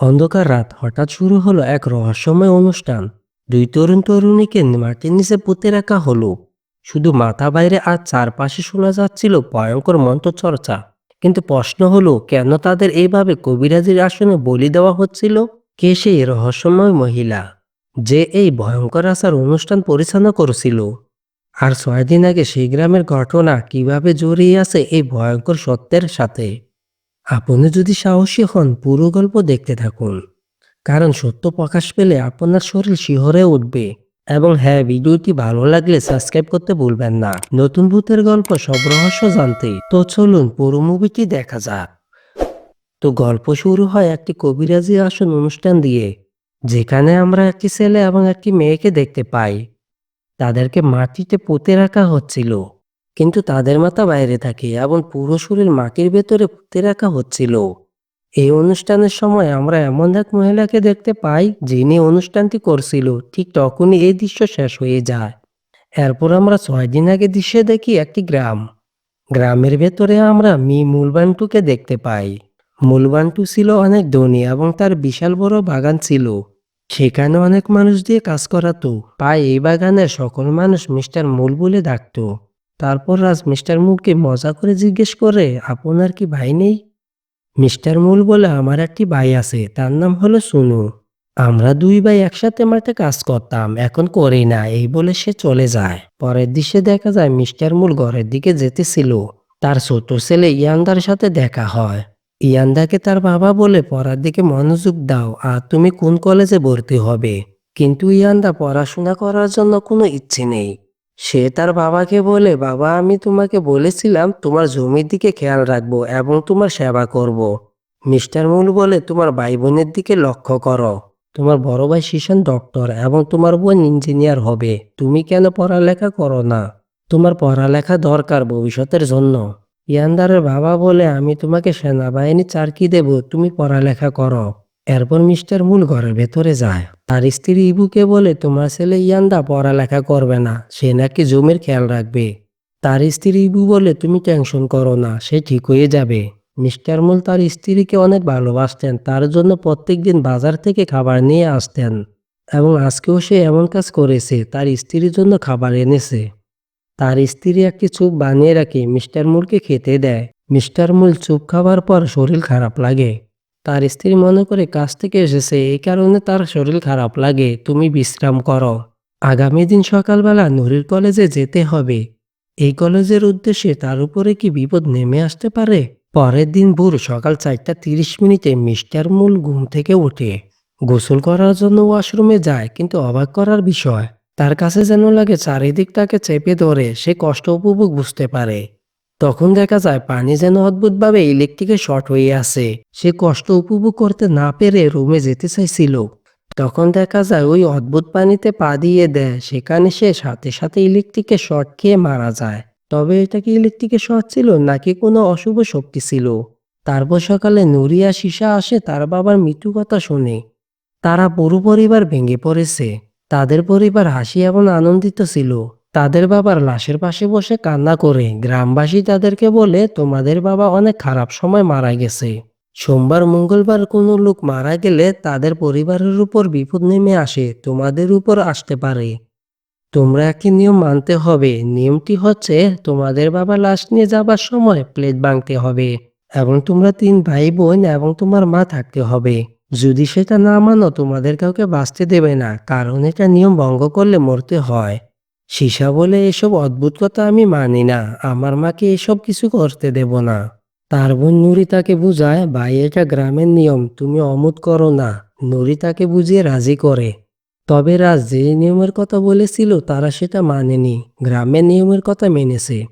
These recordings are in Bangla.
অন্ধকার রাত হঠাৎ শুরু হলো এক রহস্যময় অনুষ্ঠান। দুই তরুণ তরুণীকে মাটির নিচে পুঁতে রাখা হলো। শুধু মাথা বাইরে আর চারপাশে শোনা যাচ্ছিল ভয়ঙ্কর মন্ত্রচর্চা। কিন্তু প্রশ্ন হলো, কেন তাদের এইভাবে কবিরাজির আসনে বলি দেওয়া হচ্ছিল? কে সেই রহস্যময় মহিলা, যে এই ভয়ঙ্কর আচার অনুষ্ঠান পরিচালনা করেছিল? আর ছয় দিন আগে সেই গ্রামের ঘটনা কীভাবে জড়িয়ে আছে এই ভয়ঙ্কর সত্যের সাথে? আপনি যদি সাহসী হন, পুরো গল্প দেখতে থাকুন। কারণ সত্য প্রকাশ পেলে আপনার শরীর শিহরে উঠবে। এবং হ্যাঁ ভিডিওটি ভালো লাগলে সাবস্ক্রাইব করতে ভুলবেন না। নতুন ভূতের গল্প সব রহস্য জানতে তো চলুন পুরো মুভিটি দেখা যাক। তো গল্প শুরু হয় একটি কবিরাজি আসন অনুষ্ঠান দিয়ে, যেখানে আমরা একটি ছেলে এবং একটি মেয়েকে দেখতে পাই। তাদেরকে মাটিতে পুঁতে রাখা হচ্ছিল। কিন্তু তাদের মাথা বাইরে থাকে এবং পুরো শরীর মাটির ভেতরে পুঁতে রাখা হচ্ছিল। এই অনুষ্ঠানের সময় আমরা এমন এক মহিলাকে দেখতে পাই, যিনি অনুষ্ঠানটি করছিল। ঠিক তখনই এই দৃশ্য শেষ হয়ে যায়। এরপর আমরা ছয় দিন আগে দৃশ্যে দেখি একটি গ্রাম। গ্রামের ভেতরে আমরা মি মূলবান্টুকে দেখতে পাই। মূলবান্টু ছিল অনেক ধনী এবং তার বিশাল বড় বাগান ছিল। সেখানে অনেক মানুষ দিয়ে কাজ করাতো। তাই এই বাগানের সকল মানুষ মিস্টার মূল বলে ডাকতো। তারপর রাজ মিস্টার মূলকে মজা করে জিজ্ঞেস করে, আপনার কি ভাই নেই? মিস্টার মূল বলে, আমার একটি ভাই আছে, তার নাম হলো সুনু। আমরা দুই ভাই একসাথে মাঠে কাজ করতাম, এখন করি না, এই বলে সে চলে যায়। পরের দৃশ্যে দেখা যায় মিস্টার মূল ঘরের দিকে যেতেছিল। তার ছোট ছেলে ইয়ান্দার সাথে দেখা হয়। ইয়ান্দাকে তার বাবা বলে, পড়ার দিকে মনোযোগ দাও, আর তুমি কোন কলেজে ভর্তি হবে? কিন্তু ইয়ান্দা পড়াশোনা করার জন্য কোনো ইচ্ছে নেই। সে তার বাবাকে বলে, বাবা, আমি তোমাকে বলেছিলাম তোমার জমির দিকে খেয়াল রাখব এবং তোমার সেবা করব। মিস্টার মূল বলে, তোমার ভাই বোনের দিকে লক্ষ্য করো। তোমার বড় ভাই শিশান ডক্টর এবং তোমার বোন ইঞ্জিনিয়ার হবে। তুমি কেন পড়ালেখা করো না? তোমার পড়ালেখা দরকার ভবিষ্যতের জন্য। ইয়ান্দারের বাবা বলে, আমি তোমাকে সেনাবাহিনী চারকি দেব। তুমি পড়ালেখা করো। এরপর মিস্টার মূল ঘরের ভেতরে যায়। তার স্ত্রী ইবুকে বলে, তোমার ছেলে ইয়ান্দা পড়ালেখা করবে না, সে নাকি জমির খেয়াল রাখবে। তার স্ত্রী ইবু বলে, তুমি টেনশন করো না, সে ঠিক হয়ে যাবে। মিস্টার মূল তার স্ত্রীকে অনেক ভালোবাসতেন, তার জন্য প্রত্যেকদিন বাজার থেকে খাবার নিয়ে আসতেন এবং আজকেও সে এমন কাজ করেছে, তার স্ত্রীর জন্য খাবার এনেছে। তার স্ত্রী একটি চুপ বানিয়ে রাখে, মিস্টার মূলকে খেতে দেয়। মিস্টার মূল চুপ খাবার পর শরীর খারাপ লাগে। তার স্ত্রী মনে করে কাজ থেকে এসেছে এই কারণে তার শরীর খারাপ লাগে, তুমি বিশ্রাম করো। আগামী দিন সকালবেলা নুরির কলেজে যেতে হবে। এই কলেজের উদ্দেশ্যে তার উপরে কি বিপদ নেমে আসতে পারে? পরের দিন ভোর সকাল চারটা তিরিশ মিনিটে মিস্টার মূল ঘুম থেকে ওঠে। গোসল করার জন্য ওয়াশরুমে যায়, কিন্তু অবাক করার বিষয়, তার কাছে যেন লাগে চারিদিক তাকে চেপে ধরে, সে কষ্ট উপভোগ বুঝতে পারে। তখন দেখা যায় পানি যেন অদ্ভুতভাবে ইলেকট্রিকের শর্ট হয়ে আছে। সে কষ্ট উপভোগ করতে না পেরে রুমে যেতে চাইছিল। তখন দেখা যায় ওই অদ্ভুত পানিতে পা দিয়ে দেয়, সেখানে সে সাথে সাথে ইলেকট্রিকের শর্ট খেয়ে মারা যায়। তবে এটা কি ইলেকট্রিকের শর্ট ছিল নাকি কোনো অশুভ শক্তি ছিল? তারপর সকালে নুরিয়া সীসা আসে তার বাবার মৃত্যু কথা শুনে। তারা পুরো পরিবার ভেঙে পড়েছে। তাদের পরিবার হাসি এবং আনন্দিত ছিল। তাদের বাবার লাশের পাশে বসে কান্না করে। গ্রামবাসী তাদেরকে বলে, তোমাদের বাবা অনেক খারাপ সময় মারা গেছে। সোমবার, মঙ্গলবার কোনো লোক মারা গেলে তাদের পরিবারের উপর বিপদ নেমে আসে। তোমাদের উপর আসতে পারে। তোমরা একটি নিয়ম মানতে হবে। নিয়মটি হচ্ছে, তোমাদের বাবা লাশ নিয়ে যাবার সময় প্লেট ভাঙতে হবে এবং তোমরা তিন ভাই বোন এবং তোমার মা থাকতে হবে। যদি সেটা না মানো, তোমাদের কাউকে বাঁচতে দেবে না। কারণ এটা নিয়ম ভঙ্গ করলে মরতে হয়। সীসা বলে, এসব অদ্ভুত কথা আমি মানি না। আমার মাকে এসব কিছু করতে দেব না। তার বোন নুরি তাকে বুঝায়, ভাই, এটা গ্রামের নিয়ম। তুমি অমুত করো না। নুরি তাকে বুঝিয়ে রাজি করে। তবে রাজ যে নিয়মের কথা বলেছিল, তারা সেটা মানেনি। গ্রামের নিয়মের কথা মেনেছে।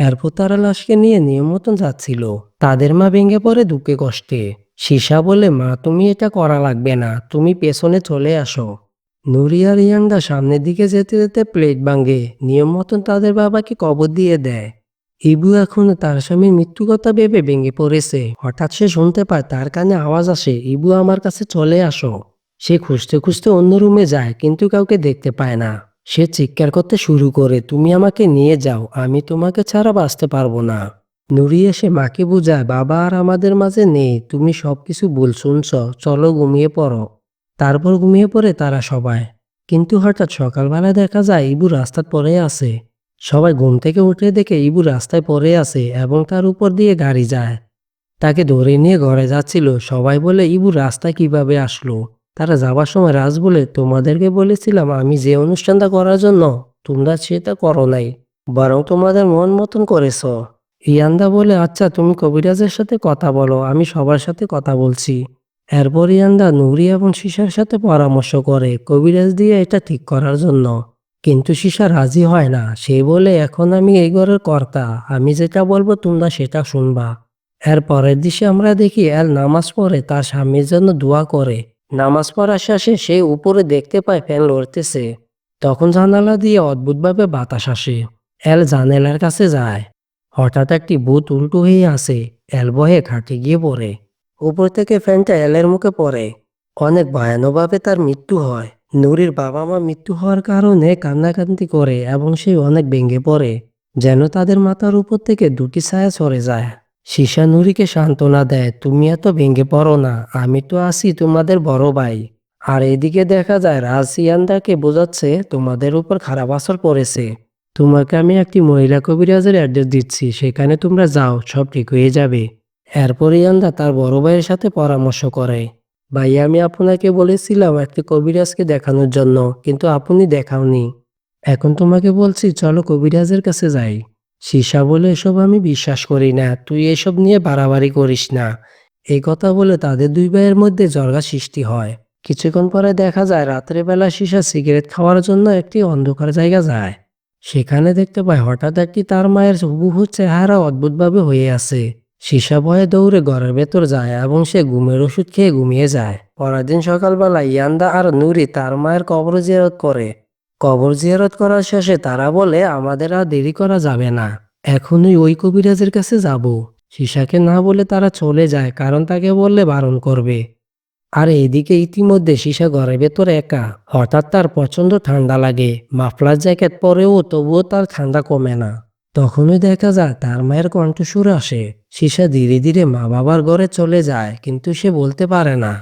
এরপর তারা লাশকে নিয়ে নিয়ম মতন যাচ্ছিল। তাদের মা ভেঙে পড়ে দুঃখে কষ্টে। সীসা বলে, মা, তুমি এটা করা লাগবে না। তুমি পেছনে চলে আসো। নুরি আর ইয়াংদা সামনের দিকে যেতে যেতে প্লেট ভাঙে। নিয়ম মতন তাদের বাবাকে কবর দিয়ে দেয়। ইবু এখন তার স্বামীর মৃত্যু কথা ভেবে ভেঙে পড়েছে। হঠাৎ সে শুনতে পায় তার কানে আওয়াজ আসে, ইবু, আমার কাছে চলে আসো। সে খুঁজতে খুঁজতে অন্য রুমে যায়, কিন্তু কাউকে দেখতে পায় না। সে চিৎকার করতে শুরু করে, তুমি আমাকে নিয়ে যাও, আমি তোমাকে ছাড়া বাঁচতে পারব না। নুরি এসে মাকে বুঝায়, বাবা আর আমাদের মাঝে নেই, তুমি সব কিছু ভুল শুনছ, চলো ঘুমিয়ে পড়ো। তারপর ঘুমিয়ে পড়ে তারা সবাই। কিন্তু হঠাৎ সকালবেলা দেখা যায় ইবু রাস্তার পরে আছে। সবাই ঘুম থেকে উঠে দেখে ইবু রাস্তায় পড়ে আছে এবং তার উপর দিয়ে গাড়ি যায়। তাকে ধরে নিয়ে ঘরে যাচ্ছিল। সবাই বলে, ইবু রাস্তায় কীভাবে আসলো? তারা যাবার সময় রাজ বলে, তোমাদেরকে বলেছিলাম আমি যে অনুষ্ঠানটা করার জন্য, তোমরা সেটা করো নাই, বরং তোমাদের মন মতন করেছ। ইয়ান্দা বলে আচ্ছা তুমি কবিরাজের সাথে কথা বলো, আমি সবার সাথে কথা বলছি। এরপর ইয়ান্দা নুরি এবং শিশার সাথে পরামর্শ করে কবিরাজ দিয়ে এটা ঠিক করার জন্য। কিন্তু শিশা রাজি হয় না। সে বলে, এখন আমি এই ঘরের কর্তা। আমি যেটা বলব তোমরা সেটা শুনবা। এর পরের দিশে আমরা দেখি এল নামাজ পড়ে, তার স্বামীর জন্য দোয়া করে। নামাজ পড়া শেষে সে উপরে দেখতে পায় ফ্যান লড়তেছে। তখন জানালা দিয়ে অদ্ভুতভাবে বাতাস আসে। এল জানালার কাছে যায়। হঠাৎ একটি ভূত উল্টো হয়ে আসে। এল বহে খাটে গিয়ে পড়ে। উপর থেকে ফ্যানটা এলের মুখে পড়ে। অনেক ভয়ানকভাবে তার মৃত্যু হয়। নুরির বাবা মা মৃত্যু হওয়ার কারণে কান্নাকান্তি করে এবং সে অনেক ভেঙে পড়ে, যেন তাদের মাথার উপর থেকে দুটি ছায়া সরে যায়। সীসা নুরিকে সান্ত্বনা দেয়, তুমি এত ভেঙে পড়ো না, আমি তো আছি তোমাদের বড় ভাই। আর এদিকে দেখা যায় রাজ সিয়ান্দাকে বোঝাচ্ছে, তোমাদের উপর খারাপ আসর পড়েছে। তোমাকে আমি একটি মহিলা কবিরাজের অ্যাড্রেস দিচ্ছি, সেখানে তোমরা যাও, সব ঠিক হয়ে যাবে। এরপর ইয়ান্দা তার বড় ভাইয়ের সাথে পরামর্শ করে ভাই আমি আপনাকে বলেছিলাম একটি কবিরাজকে দেখানোর জন্য, কিন্তু আপনি দেখাওনি। এখন তোমাকে বলছি, চলো কবিরাজের কাছে যাই। সীসা বলে, এসব আমি বিশ্বাস করি না, তুই এসব নিয়ে বাড়াবাড়ি করিস না। এই কথা বলে তাদের দুই ভাইয়ের মধ্যে জর্গা সৃষ্টি হয়। কিছুক্ষণ পরে দেখা যায়, রাত্রেবেলা সীসা সিগারেট খাওয়ার জন্য একটি অন্ধকার জায়গা যায়। সেখানে দেখতে পায়, হঠাৎ একটি তার মায়ের হুবহু চেহারা অদ্ভুতভাবে হয়ে আছে। সীসা ভয়ে দৌড়ে ঘরের ভেতর যায় এবং সে ঘুমের ওষুধ খেয়ে ঘুমিয়ে যায়। পরের দিন সকালবেলা ইয়ান্দা আর নুরি তার মায়ের কবর জিয়ারত করে। কবর জিয়ারত করার শেষে তারা বলে, আমাদের আর দেরি করা যাবে না। এখনই ওই কবিরাজের কাছে যাব। সীসাকে না বলে তারা চলে যায়, কারণ তাকে বললে বারণ করবে। আর এদিকে ইতিমধ্যে সীসা ঘরের ভেতরে একা। হঠাৎ তার প্রচণ্ড ঠান্ডা লাগে। মাফলার জ্যাকেট পরেও তবুও তার ঠান্ডা কমে না। তখনই দেখা যায় তার মায়ের কণ্ঠস্বর আসে। সীসা ধীরে ধীরে মা বাবার ঘরে চলে যায়, কিন্তু সে বলতে পারে না।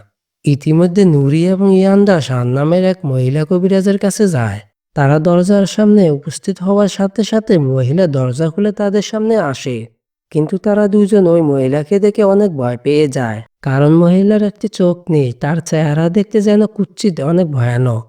ইতিমধ্যে নুরি এবং ইয়ান্দা শান নামের এক মহিলা কবিরাজের কাছে যায়। তারা দরজার সামনে উপস্থিত হওয়ার সাথে সাথে মহিলা দরজা খুলে তাদের সামনে আসে। কিন্তু তারা দুজন ওই মহিলাকে দেখে অনেক ভয় পেয়ে যায়। কারণ মহিলার একটি চোখ নেই, তার চেহারা দেখতে যেন কুচ্ছিত অনেক ভয়ানক।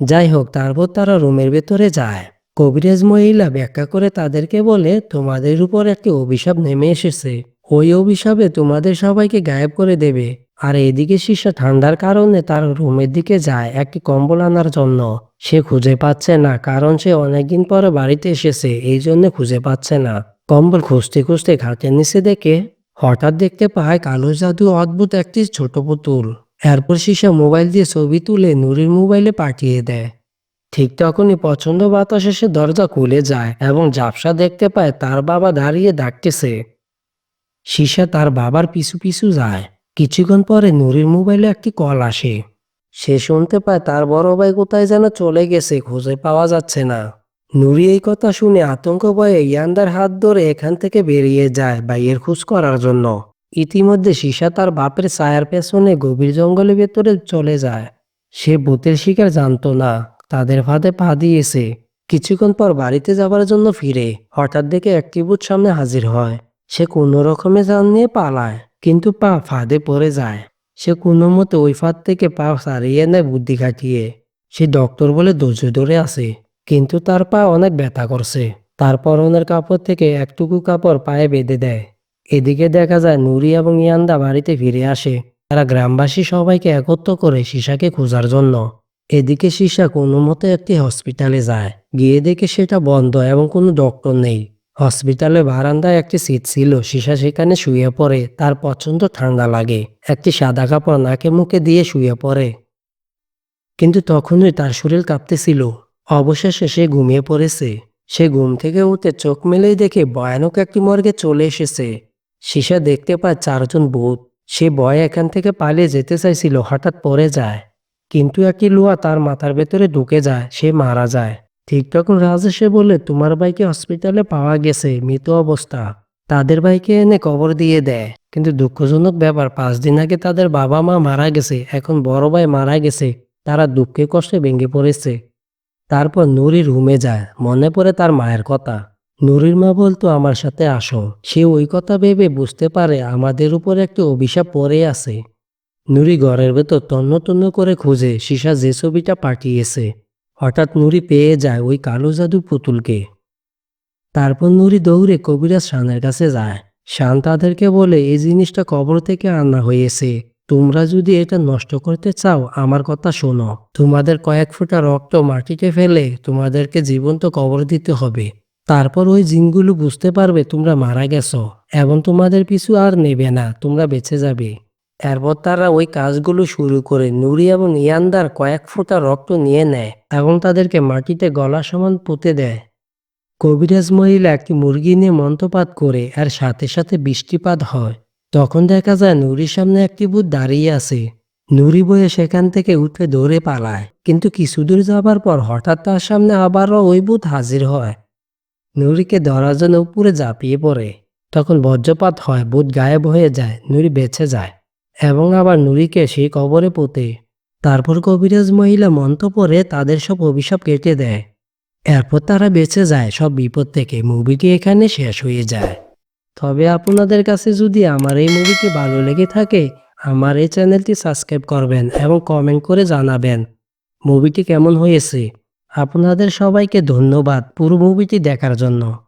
যাই হোক, তারপর তারা রুমের ভেতরে যায়। কবিরাজ মহিলা ব্যাখ্যা করে তাদেরকে বলে, তোমাদের উপর একটি অভিশাপ নেমে এসেছে। ওই অভিশাপে তোমাদের সবাইকে গায়েব করে দেবে। আর এদিকে শিষ্য ঠান্ডার কারণে তার রুমের দিকে যায় একটি কম্বল আনার জন্য। সে খুঁজে পাচ্ছে না, কারণ সে অনেকদিন পরে বাড়িতে এসেছে, এই জন্য খুঁজে পাচ্ছে না। কম্বল খুঁজতে খুঁজতে ঘাটের নিচে দেখে, হঠাৎ দেখতে পায় কালো জাদু অদ্ভুত একটি ছোট পুতুল। এরপর শিশা মোবাইল দিয়ে ছবি তুলে নুরির মোবাইলে পাঠিয়ে দেয়। ঠিক তখনই পছন্দ বাতাস এসে দরজা খুলে যায় এবং ঝাপসা দেখতে পায় তার বাবা দাঁড়িয়ে ডাকতেছে। সীসা তার বাবার পিছু পিছু যায়। কিছুক্ষণ পরে নুরির মোবাইলে একটি কল আসে। সে শুনতে পায় তার বড় ভাই কোথায় যেন চলে গেছে, খুঁজে পাওয়া যাচ্ছে না। নুরি এই কথা শুনে আতঙ্ক ভয়ে ইয়ান্দার হাত ধরে এখান থেকে বেরিয়ে যায় ভাইয়ের খোঁজ করার জন্য। ইতিমধ্যে সীসা তার বাপের ছায়ার পেছনে গভীর জঙ্গলের ভেতরে চলে যায়। সে ভূতের শিকার জানতো না। তাদের ফাঁদে পা দিয়েছে। কিছুক্ষণ পর বাড়িতে যাবার জন্য ফিরে। হঠাৎ দেখে একটি ভূত সামনে হাজির হয়। সে কোনো রকমে জান নিয়ে পালায়, কিন্তু পা ফাঁদে পড়ে যায়। সে কোনো মতে ওই ফাঁদ থেকে পা সারিয়ে নেয় বুদ্ধি খাটিয়ে। সে ডক্টর বলে ধৈর্য ধরে আছে, কিন্তু তার পা অনেক ব্যথা করছে। তার পরনের কাপড় থেকে একটুকু কাপড় পায়ে বেঁধে দেয়। এদিকে দেখা যায় নুরি এবং ইয়ান্দা বাড়িতে ফিরে আসে। তারা গ্রামবাসী সবাইকে একত্র করে সীসাকে খোঁজার জন্য। এদিকে সীসা কোনো মতে একটি হসপিটালে যায়। গিয়ে দেখে সেটা বন্ধ এবং কোনো ডক্টর নেই। হসপিটালে বারান্দায় একটি সিট ছিল। সীসা সেখানে শুয়ে পড়ে। তার পছন্দ ঠান্ডা লাগে। একটি সাদা কাপড় নাকে মুখে দিয়ে শুয়ে পড়ে। কিন্তু তখনই তার শরীর কাঁপতেছিল। অবশেষে সে ঘুমিয়ে পড়েছে। সে ঘুম থেকে উঠে চোখ মেলেই দেখে ভয়ানক একটি মর্গে চলে এসেছে। সীসা দেখতে পায় চারজন ভূত। সে ভয়ে এখান থেকে পালিয়ে যেতে চাইছিল, হঠাৎ পড়ে যায়। কিন্তু একটি লোহা তার মাথার ভেতরে ঢুকে যায়, সে মারা যায়। ঠিক তখন রাজ এসে বলে, তোমার ভাইকে হসপিটালে পাওয়া গেছে, মৃত অবস্থা। তাদের ভাইকে এনে কবর দিয়ে দেয় কিন্তু দুঃখজনক ব্যাপার, পাঁচ দিন আগে তাদের বাবা মা মারা গেছে, এখন বড় ভাই মারা গেছে, তারা দুঃখে কষ্টে ভেঙে পড়েছে। তারপর নুরি রুমে যায়, মনে পড়ে তার মায়ের কথা। নুরির মা বলতো, আমার সাথে আসো। সে ওই কথা ভেবে বুঝতে পারে, আমাদের উপর একটি অভিশাপ পড়ে আছে। নুরি ঘরের ভেতর তন্ন তন্ন করে খুঁজে সীসা যে ছবিটা পাঠিয়েছে। হঠাৎ নুরি পেয়ে যায় ওই কালো জাদু পুতুলকে। তারপর নুরি দৌড়ে কবিরাজ শানের কাছে যায়। শান তাদেরকে বলে, এই জিনিসটা কবর থেকে আনা হয়েছে। তোমরা যদি এটা নষ্ট করতে চাও, আমার কথা শোনো। তোমাদের কয়েক ফোঁটা রক্ত মাটিতে ফেলে তোমাদেরকে জীবন্ত কবর দিতে হবে। তারপর ওই জিনগুলো বুঝতে পারবে তোমরা মারা গেছো এবং তোমাদের পিছু আর নেবে না, তোমরা বেঁচে যাবে। এরপর তারা ওই কাজগুলো শুরু করে নুরি এবং ইয়ান্দার কয়েক ফোঁটা রক্ত নিয়ে নেয় এবং তাদেরকে মাটিতে গলা সমান পুঁতে দেয়। কবিরাজ মহিলা একটি মুরগি নিয়ে মন্ত্রপাত করে আর সাথে সাথে বৃষ্টিপাত হয়। তখন দেখা যায় নুরির সামনে একটি ভূত দাঁড়িয়ে আছে। নুরি বয়ে সেখান থেকে উঠে দৌড়ে পালায়, কিন্তু কিছু দূর যাবার পর হঠাৎ তার সামনে আবারও ওই ভূত হাজির হয়। নুরিকে ধরার জন্য উপরে ঝাঁপিয়ে পড়ে। তখন বজ্রপাত হয়, ভূত গায়েব হয়ে যায়, নুরি বেঁচে যায়। এবং আবার নুরিকে সেই কবরে পোতে। তারপর কবিরাজ মহিলা মন্ত্র পরে তাদের সব অভিশাপ কেটে দেয়। এরপর তারা বেঁচে যায় সব বিপদ থেকে। মুভিটি এখানে শেষ হয়ে যায়। তবে আপনাদের কাছে যদি আমার এই মুভিটি ভালো লেগে থাকে, আমার এই চ্যানেলটি সাবস্ক্রাইব করবেন এবং কমেন্ট করে জানাবেন মুভিটি কেমন হয়েছে। আপনাদের সবাইকে ধন্যবাদ পুরো মুভিটি দেখার জন্য।